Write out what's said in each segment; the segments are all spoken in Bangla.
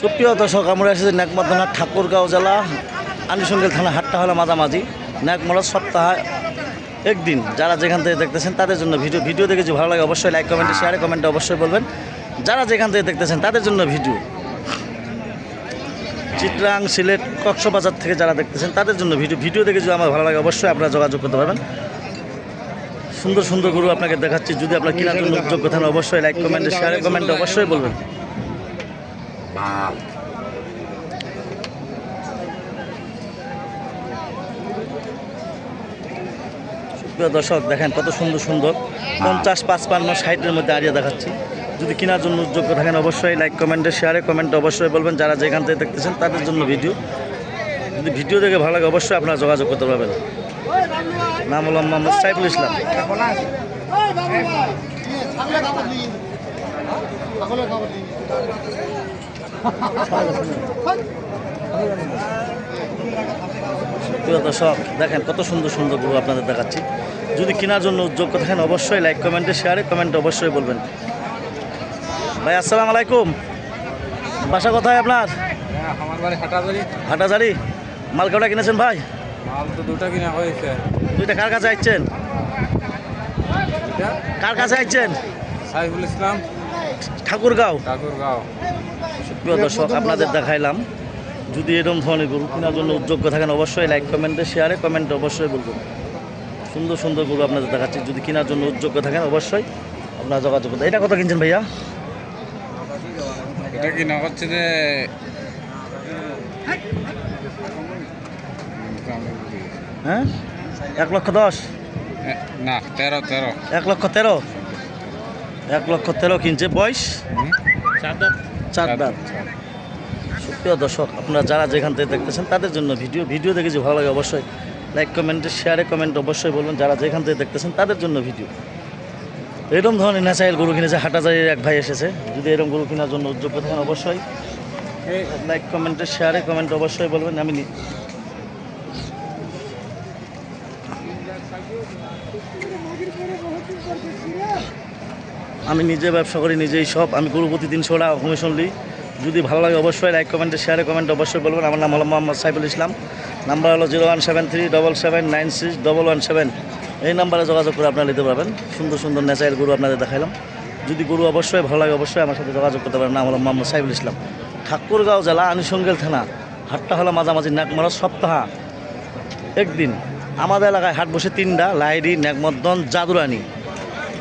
সুপ্রিয় দর্শক, আমরা এসেছি নেকমদনা ঠাকুরগাঁও জেলা, আনিসঙ্গেল থানা হাটটা হলো মাঝামাঝি। নেকমরা সপ্তাহে একদিন যারা যেখান থেকে দেখতেছেন তাদের জন্য ভিডিও ভিডিও দেখে যদি ভালো লাগে অবশ্যই লাইক কমেন্টে শেয়ারে কমেন্টে অবশ্যই বলবেন। যারা যেখান থেকে দেখতেছেন তাদের জন্য ভিডিও। চিত্রাং সিলেট কক্সবাজার থেকে যারা দেখতেছেন তাদের জন্য ভিডিও ভিডিও দেখে যদি আমার ভালো লাগে অবশ্যই আপনারা যোগাযোগ করতে পারবেন। সুন্দর সুন্দর গরু আপনাকে দেখাচ্ছি। যদি আপনার কেনার জন্য যোগ্য থাকেন অবশ্যই লাইক কমেন্টে শেয়ারে কমেন্টে অবশ্যই বলবেন। প্রিয় দর্শক দেখেন কত সুন্দর সুন্দর পঞ্চাশ পাঁচপান্ন ষাটের মধ্যে আরিয়া দেখাচ্ছি। যদি কেনার জন্য যোগ্য থাকেন অবশ্যই লাইক কমেন্টে শেয়ারে কমেন্টে অবশ্যই বলবেন যারা যেখান থেকে দেখতেছেন তাদের জন্য ভিডিও যদি ভিডিও দেখে ভালো লাগে অবশ্যই আপনারা যোগাযোগ করতে পারবেন। নাম হলাম মোহাম্মদ সাইফুল ইসলাম। প্রিয় দর্শক দেখেন কত সুন্দর সুন্দর গরু আপনাদের দেখাচ্ছি। যদি কেনার জন্য যোগ্য থাকেন অবশ্যই লাইক কমেন্টে শেয়ারে কমেন্টে অবশ্যই বলবেন। ভাই আসসালামু আলাইকুম। বাসা কোথায় আপনার? হ্যাঁ, হাটাজারি। মাল কটা কিনেছেন ভাই? দুটা কিনা দুইটা কার কাছে আসছেন কার কাছে আসছেন সাইফুল ইসলাম। ঠাকুরগাঁও। ঠাকুরগাঁও। প্রিয় দর্শক আপনাদের দেখাইলাম যদি এরকম ধরনের গরু কেনার জন্য যোগ্য থাকেন অবশ্যই লাইক কমেন্টে শেয়ারে কমেন্টে অবশ্যই বলবেন। সুন্দর সুন্দর গরু আপনাদের দেখাচ্ছি যদি কেনার জন্য যোগ্য থাকেন অবশ্যই আপনারা যোগাযোগ করতে এটা কত কিনছেন ভাইয়া? এটা কিনা হচ্ছে যে হ্যাঁ? এক লক্ষ দশ? না তেরো তেরো। এক লক্ষ তেরো? এক লক্ষ তেরো কিনছে বয়স? চার সুপ্রিয় দর্শক, আপনারা যারা যেখান থেকে দেখতেছেন, তাদের জন্য ভিডিও ভিডিও দেখে যে ভালো লাগে অবশ্যই লাইক কমেন্টে শেয়ারে কমেন্ট অবশ্যই বলবেন। যারা যেখান থেকে দেখতেছেন, তাদের জন্য ভিডিও। এরকম ধরনের ন্যাচারাল গরু কিনেছে, হাটাজারির এক ভাই এসেছে। যদি এরকম গরু কেনার জন্য উদ্যোগ থাকেন অবশ্যই লাইক কমেন্টে শেয়ারে কমেন্ট অবশ্যই বলবেন। আমি নি- আমি নিজে ব্যবসা করি, নিজেই সব আমি গরু প্রতি তিনশো টাকা কমিশন নিই যদি ভালো লাগে অবশ্যই লাইক কমেন্টে শেয়ারে কমেন্ট অবশ্যই বলবেন। আমার নাম হলো মোহাম্মদ সাইফুল ইসলাম। নাম্বার হলো zero one seven three double seven nine six double one seven এই নাম্বারে যোগাযোগ করে আপনারা নিতে পারবেন। সুন্দর সুন্দর ন্যাচারাল গরু আপনাদের দেখাইলাম। যদি গরু অবশ্যই ভালো লাগে অবশ্যই আমার সাথে যোগাযোগ করতে পারেন। নাম হলো মোহাম্মদ সাইফুল ইসলাম। ঠাকুরগাঁও জেলা আনিসঙ্গেল থানা। হাটটা হলো মাঝামাঝি নাকমারা সপ্তাহ। একদিন আমাদের এলাকায় হাট বসে তিনটা, লাইডি নাকমদ্দন জাদুরানি।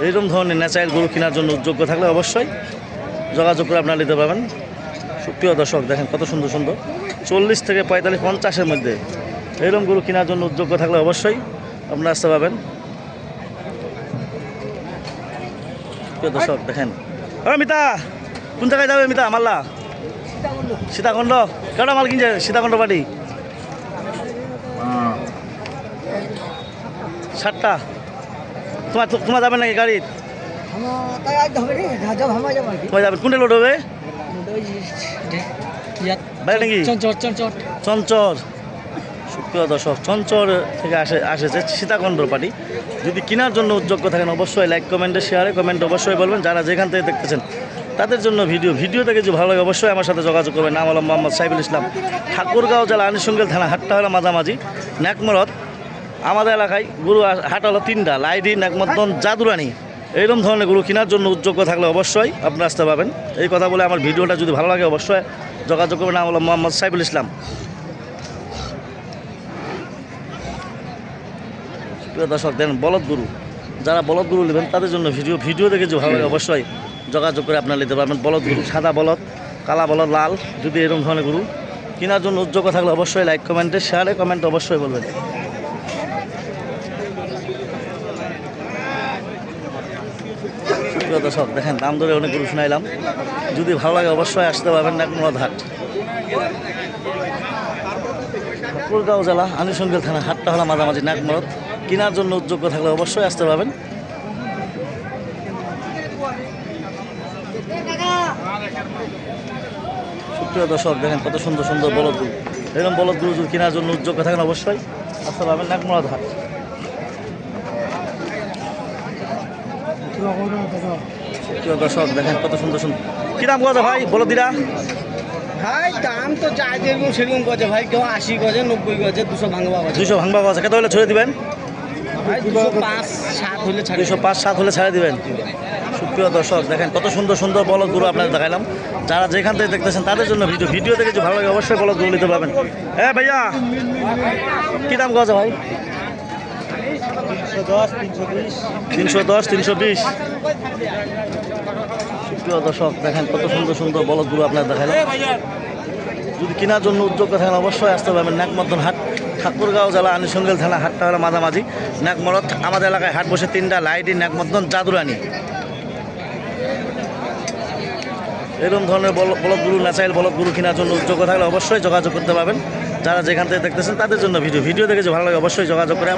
এইরকম ধরনের ন্যাচারাল গরু কেনার জন্য যোগ্য থাকলে অবশ্যই যোগাযোগ করে আপনারা নিতে পারবেন। সুপ্রিয় দর্শক দেখেন কত সুন্দর সুন্দর। চল্লিশ থেকে পঁয়তাল্লিশ পঞ্চাশের মধ্যে এইরকম গরু কেনার জন্য যোগ্য থাকলে অবশ্যই আপনারা আসতে পারবেন। সুপ্রিয় দর্শক দেখেন। ও মিতা কোন জায়গায় যাবে মিতা? মাল্লা? সীতাকুণ্ড। কেটা মাল কিনছে সীতাকুণ্ড বাড়ি সাতটা তোমার তোমার যাবে নাকি গাড়ি? কোনটা লোড হবে? চঞ্চর। দর্শক, চঞ্চর থেকে আসে আসেছে সীতাকণ্ডর পার্টি যদি কেনার জন্য উদ্যোগ্য থাকেন, অবশ্যই লাইক কমেন্টে শেয়ারে কমেন্ট অবশ্যই বলবেন। যারা যেখান থেকে দেখতেছেন, তাদের জন্য ভিডিও ভিডিও থেকে যদি ভালো লাগে, অবশ্যই আমার সাথে যোগাযোগ করবেন। নাম হলো মোহাম্মদ সাইফুল ইসলাম। ঠাকুরগাঁও জেলা আনিসঙ্গেল থানা হাটটা হলো মাঝামাঝি ন্যাকমরত আমাদের এলাকায় গরু হাট হলো তিনটা লাইডি ন্যাকমদ্দন জাদুরানি। এইরকম ধরনের গরু কেনার জন্য উদ্যোগ্য থাকলে অবশ্যই আপনি আসতে পারবেন। এই কথা বলে আমার ভিডিওটা যদি ভালো লাগে অবশ্যই যোগাযোগ করবেন। নাম হলো মোহাম্মদ সাইফুল ইসলাম। প্রিয় দর্শক, দেন বলদ গুরু। যারা বলদ গুরু নেবেন, তাদের জন্য ভিডিও ভিডিও দেখে যে ভালো লাগে অবশ্যই যোগাযোগ করে আপনারা নিতে পারবেন। বলদ গুরু, সাদা বলদ, কালা বলদ, লাল, যদি এরকম ধরনের গুরু কেনার জন্য উদ্যোগ থাকলে অবশ্যই লাইক কমেন্টে শেয়ারে কমেন্ট অবশ্যই বলবেন। প্রিয় দর্শক, দেখেন, দাম ধরে অনেক শুনাইলাম। যদি ভালো লাগে অবশ্যই আসতে পারবেন নাকমুরাদ হাট ঠাকুরগাঁও জেলা, আনিসঙ্গেল থানা, হাটটা হলো মাঝামাঝি নাকমরদ কেনার জন্য যোগ্য থাকলে অবশ্যই আসতে পারবেন। সুপ্রিয় দর্শক, দেখেন কত সুন্দর সুন্দর বলদগুলো। এরকম বলদগুলো যদি কেনার জন্য যোগ্য থাকেন অবশ্যই আসতে পারবেন নাকমরদ হাট সুপ্রিয় দর্শক দেখেন কত সুন্দর সুন্দর। কি দাম কত ভাই বলদিরা হ্যাঁ দাম তো চাই যেরকম সেরকম করছে ভাই কেউ আশি গজে নব্বই গজে দুশো ভাঙবা গজে। দুশো ভাঙবা আছে কত হলে ছড়ে দিবেন? দুশো পাঁচ সাত হলে ছাড়ি দিবেন। সুপ্রিয় দর্শক দেখেন কত সুন্দর সুন্দর বলদগুলো আপনাদের দেখালাম যারা যেখান থেকে দেখতেছেন তাদের জন্য ভিডিও ভিডিও দেখে যদি ভালো লাগে অবশ্যই বলদগুলো নিতে পারবেন। হ্যাঁ ভাইয়া কী দাম গজা ভাই? তিনশো দশ, তিনশো বিশ। দর্শক, দেখেন কত সুন্দর সুন্দর বলদগুলো আপনার দেখালাম যদি কেনার জন্য উদ্যোগ থাকেন, অবশ্যই আসতে পারবেন নাকমদ্দন হাট, ঠাকুরগাঁও জেলা আনিসঙ্গেল থানা, হাটটা হলো মাঝামাঝি। নাকমরদ আমাদের এলাকায় হাট বসে তিনটা লাইটি নাকমদ্দন জাদুরানি। এরকম ধরনের বল বলদগুলো, ন্যাচারাল বলদগুলো কেনার জন্য উদ্যোগ থাকলে অবশ্যই যোগাযোগ করতে পারবেন। যারা যেখান থেকে দেখতেছেন, তাদের জন্য ভিডিও। ভিডিও দেখে যে ভালো লাগে, অবশ্যই যোগাযোগ করে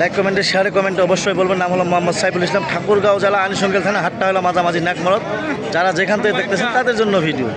লাইক কমেন্টে শেয়ারে কমেন্টে অবশ্যই বলবেন। নাম হলো মোহাম্মদ সাইফুল ইসলাম, ঠাকুরগাঁও জেলা আনিসঙ্গেল থানা, হাটটা হলো মাঝামাঝি নাকমরত যারা যেখান থেকে দেখতেছেন তাদের জন্য ভিডিও